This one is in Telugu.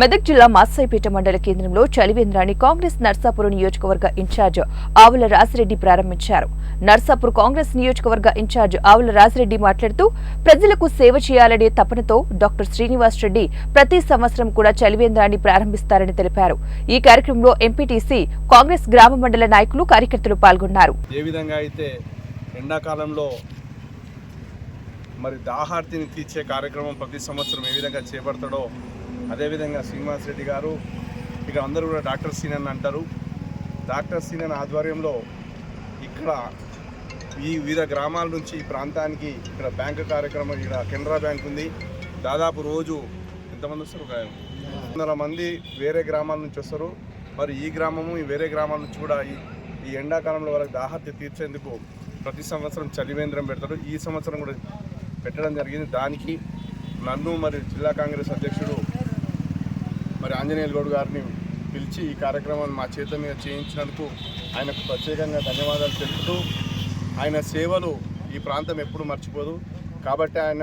మెదక్ జిల్లా మాసాయిపేట మండల కేంద్రంలో చలివేంద్రాన్ని కాంగ్రెస్ నర్సాపురం నియోజకవర్గ ఇన్ఛార్జ్ ఆవుల రాజిరెడ్డి ప్రారంభించారు. నర్సాపూర్ కాంగ్రెస్ నియోజకవర్గ ఇన్ఛార్జ్ ఆవుల రాజిరెడ్డి మాట్లాడుతూ ప్రజలకు సేవ చేయాలనే తపనతో డాక్టర్ శ్రీనివాస్ రెడ్డి ప్రతి సంవత్సరం కూడా చలివేంద్రాన్ని ప్రారంభిస్తారని తెలిపారు. ఈ కార్యక్రమంలో ఎంపీటీసీ కాంగ్రెస్ గ్రామ మండల నాయకులు కార్యకర్తలు పాల్గొన్నారు. ఏ విధంగా అయితే ఎండాకాలంలో మరి దాహార్తిని తీర్చే కార్యక్రమం ప్రతి సంవత్సరం ఏ విధంగా చేపడతాడో అదేవిధంగా శ్రీనివాస్ రెడ్డి గారు ఇక అందరూ కూడా డాక్టర్ సీనన్ అంటారు. డాక్టర్ సీనన్ ఆధ్వర్యంలో ఇక్కడ ఈ వివిధ గ్రామాల నుంచి ఈ ప్రాంతానికి ఇక్కడ బ్యాంకు కార్యక్రమం ఇక్కడ కెనరా బ్యాంక్ ఉంది. దాదాపు రోజు ఎంతమంది వస్తారు? ఒక వందల మంది వేరే గ్రామాల నుంచి వస్తారు. మరి ఈ గ్రామము ఈ వేరే గ్రామాల నుంచి కూడా ఈ ఈ ఎండాకాలంలో వాళ్ళకి దాహత్య తీర్చేందుకు ప్రతి సంవత్సరం చలివేంద్రం పెడతారు. ఈ సంవత్సరం కూడా పెట్టడం జరిగింది. దానికి నన్ను మరి జిల్లా కాంగ్రెస్ అధ్యక్షుడు మరి ఆంజనేయులు గౌడ్ గారిని పిలిచి ఈ కార్యక్రమాన్ని మా చేత మీద చేయించినందుకు ఆయనకు ప్రత్యేకంగా ధన్యవాదాలు తెలుపుతూ ఆయన సేవలు ఈ ప్రాంతం ఎప్పుడు మర్చిపోదు. కాబట్టి ఆయన